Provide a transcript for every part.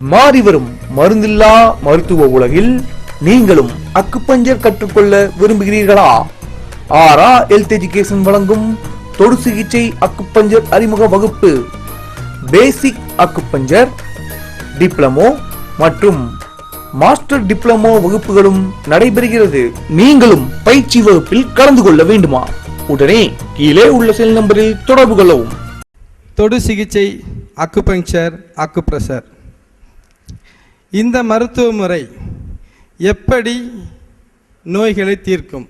மாறிவரும் மருந்தில்லா மருத்துவ உலகில் நீங்களும் அக்குப்பஞ்சர் கற்றுக்கொள்ள விரும்புகிறீர்களா? ஆரா ஹெல்த் எஜுகேஷன் வழங்கும் தொடு சிகிச்சை அக்குப்பஞ்சர் அறிமுக வகுப்பு. பேசிக் அக்குப்பஞ்சர் டிப்ளமோ மற்றும் மாஸ்டர் டிப்ளமோ வகுப்புகளும் நடைபெறுகிறது. நீங்களும் பயிற்சி வகுப்பில் கலந்து கொள்ள வேண்டுமா? உடனே கீழே உள்ள செல் நம்பரில் தொடர்பு கொள்ளவும். தொடு சிகிச்சை அக்குபங்க்சர் அக்குப்ரெஷர் இந்த மருத்துவ முறை எப்படி நோய்களை தீர்க்கும்?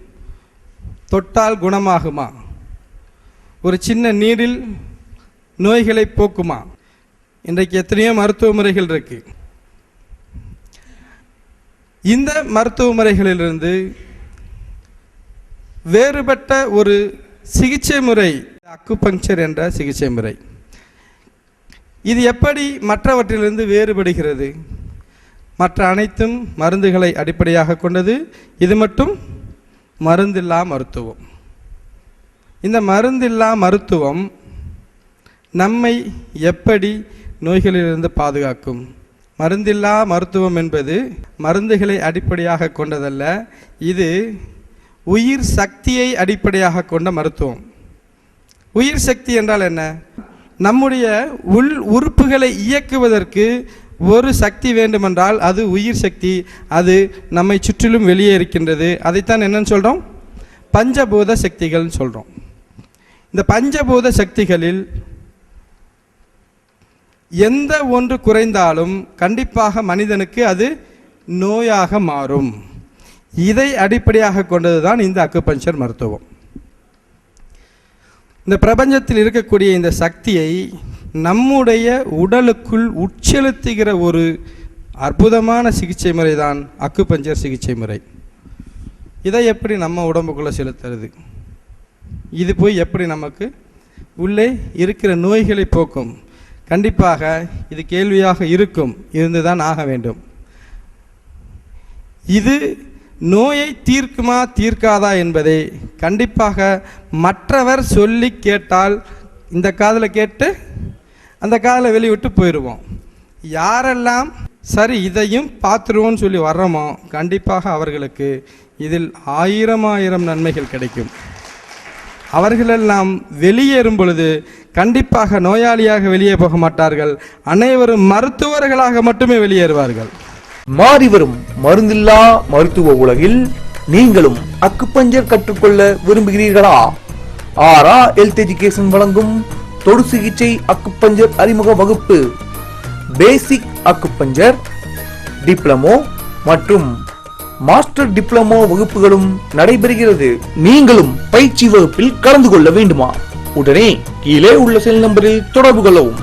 தொட்டால் குணமாகுமா? ஒரு சின்ன நீரில் நோய்களை போக்குமா? இன்றைக்கு எத்தனையோ மருத்துவ முறைகள் இருக்கு. இந்த மருத்துவ முறைகளிலிருந்து வேறுபட்ட ஒரு சிகிச்சை முறை அக்குபங்க்சர் என்ற சிகிச்சை முறை. இது எப்படி மற்றவற்றிலிருந்து வேறுபடுகிறது? மற்ற அனைத்தும் மருந்துகளை அடிப்படையாக கொண்டது. இது மட்டும் மருந்தில்லா மருத்துவம். இந்த மருந்தில்லா மருத்துவம் நம்மை எப்படி நோய்களிலிருந்து பாதுகாக்கும்? மருந்தில்லா மருத்துவம் என்பது மருந்துகளை அடிப்படையாக கொண்டதல்ல. இது உயிர் சக்தியை அடிப்படையாக கொண்ட மருத்துவம். உயிர் சக்தி என்றால் என்ன? நம்முடைய உள் உறுப்புகளை இயக்குவதற்கு ஒரு சக்தி வேண்டுமென்றால் அது உயிர் சக்தி. அது நம்மை சுற்றிலும் வெளியே இருக்கின்றது. அதைத்தான் என்னன்னு சொல்கிறோம் பஞ்சபூத சக்திகள்னு சொல்கிறோம் இந்த பஞ்சபூத சக்திகளில் எந்த ஒன்று குறைந்தாலும் கண்டிப்பாக மனிதனுக்கு அது நோயாக மாறும். இதை அடிப்படையாக கொண்டது தான் இந்த அக்குபஞ்சர் மருத்துவம். இந்த பிரபஞ்சத்தில் இருக்கக்கூடிய இந்த சக்தியை நம்முடைய உடலுக்குள் உட்செலுத்துகிற ஒரு அற்புதமான சிகிச்சை முறை தான் அக்குபஞ்சர் சிகிச்சை முறை. இதை எப்படி நம்ம உடம்புக்குள்ளே செலுத்துறது? இது போய் எப்படி நமக்கு உள்ளே இருக்கிற நோய்களை போக்கும்? கண்டிப்பாக இது கேள்வியாக இருக்கும். இருந்துதான் ஆக வேண்டும். இது நோயை தீர்க்குமா தீர்க்காதா என்பதை கண்டிப்பாக மற்றவர் சொல்லி கேட்டால் இந்த காதில் கேட்டு அந்த காதில் வெளிவிட்டு போயிடுவோம். யாரெல்லாம் சரி இதையும் பார்த்துருவோன்னு சொல்லி வர்றோமோ கண்டிப்பாக அவர்களுக்கு இதில் ஆயிரம் ஆயிரம் நன்மைகள் கிடைக்கும். அவர்களெல்லாம் வெளியேறும் பொழுது கண்டிப்பாக நோயாளியாக வெளியே போக மாட்டார்கள். அனைவரும் மருத்துவர்களாக மட்டுமே வெளியேறுவார்கள். மாறிவரும் மருந்தில்லா மருத்துவ உலகில் நீங்களும் அக்குப்பஞ்சர் கற்றுக்கொள்ள விரும்புகிறீர்களா? ஆரா ஹெல்த் எஜுகேஷன் வழங்கும் தொடு சிகிச்சை அக்குப்பஞ்சர் அறிமுக வகுப்பு. பேசிக் அக்குப்பஞ்சர் டிப்ளமோ மற்றும் மாஸ்டர் டிப்ளமோ வகுப்புகளும் நடைபெறுகிறது. நீங்களும் பயிற்சி வகுப்பில் கலந்து கொள்ள வேண்டுமா? உடனே கீழே உள்ள செல் நம்பரில் தொடர்பு கொள்ளவும்.